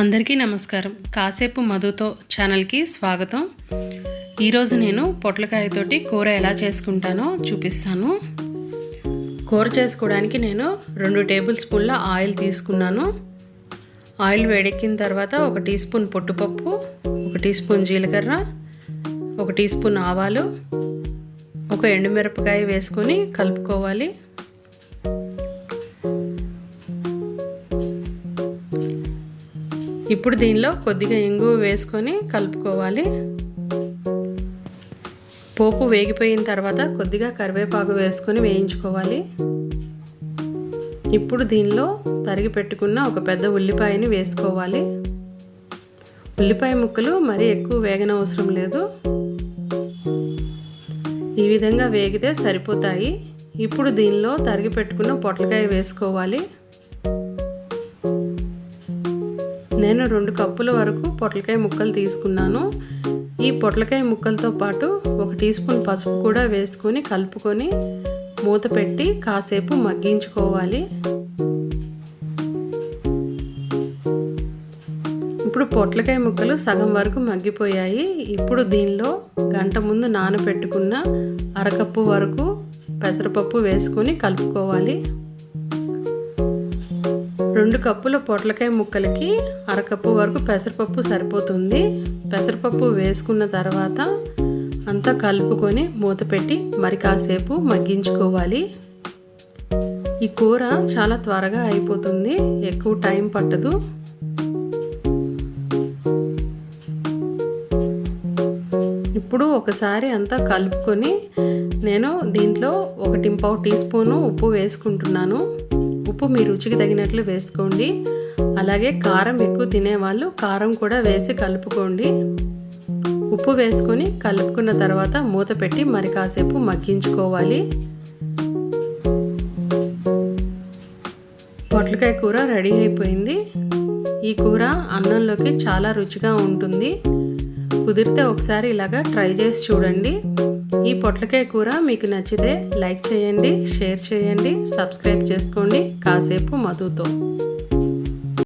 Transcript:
అందరికీ నమస్కారం. కాసేపు మధుతో ఛానల్కి స్వాగతం. ఈరోజు నేను పొట్లకాయతోటి కూర ఎలా చేసుకుంటానో చూపిస్తాను. కూర చేసుకోవడానికి నేను రెండు టేబుల్ స్పూన్ల ఆయిల్ తీసుకున్నాను. ఆయిల్ వేడెక్కిన తర్వాత ఒక టీ స్పూన్ పొట్టుపప్పు ఒక టీ స్పూన్ జీలకర్ర ఒక టీ స్పూన్ ఆవాలు ఒక ఎండుమిరపకాయ వేసుకొని కలుపుకోవాలి. ఇప్పుడు దీనిలో కొద్దిగా ఇంగువ వేసుకొని కలుపుకోవాలి. పోపు వేగిపోయిన తర్వాత కొద్దిగా కరివేపాకు వేసుకొని వేయించుకోవాలి. ఇప్పుడు దీనిలో తరిగి పెట్టుకున్న ఒక పెద్ద ఉల్లిపాయని వేసుకోవాలి. ఉల్లిపాయ ముక్కలు మరీ ఎక్కువ వేగనవసరం లేదు. ఈ విధంగా వేగితే సరిపోతాయి. ఇప్పుడు దీనిలో తరిగి పెట్టుకున్న పొట్లకాయ వేసుకోవాలి. నేను రెండు కప్పుల వరకు పొట్లకాయ ముక్కలు తీసుకున్నాను. ఈ పొట్లకాయ ముక్కలతో పాటు ఒక టీ స్పూన్ పసుపు కూడా వేసుకొని కలుపుకొని మూత పెట్టి కాసేపు మగ్గించుకోవాలి. ఇప్పుడు పొట్లకాయ ముక్కలు సగం వరకు మగ్గిపోయాయి. ఇప్పుడు దీనిలో గంట ముందు నానబెట్టుకున్న అరకప్పు వరకు పెసరపప్పు వేసుకొని కలుపుకోవాలి. రెండు కప్పుల పొట్లకాయ ముక్కలకి అరకప్పు వరకు పెసరపప్పు సరిపోతుంది. పెసరపప్పు వేసుకున్న తర్వాత అంతా కలుపుకొని మూత పెట్టి మరి కాసేపు మగ్గించుకోవాలి. ఈ కూర చాలా త్వరగా అయిపోతుంది. ఎక్కువ టైం పట్టదు. ఇప్పుడు ఒకసారి అంతా కలుపుకొని నేను దీంట్లో ఒకటి పావు టీ స్పూను ఉప్పు వేసుకుంటున్నాను. ఉప్పు మీ రుచికి తగినట్లు వేసుకోండి. అలాగే కారం ఎక్కువ తినేవాళ్ళు కారం కూడా వేసి కలుపుకోండి. ఉప్పు వేసుకొని కలుపుకున్న తర్వాత మూత పెట్టి మరి కాసేపు మగ్గించుకోవాలి. పొట్లకాయ కూర రెడీ అయిపోయింది. ఈ కూర అన్నంలోకి చాలా రుచిగా ఉంటుంది. కుదిరితే ఒకసారి ఇలాగా ట్రై చేసి చూడండి. ఈ పొట్లకాయ కూర మీకు నచ్చితే లైక్ చేయండి షేర్ చేయండి సబ్స్క్రైబ్ చేసుకోండి. కాసేపు మధుతో.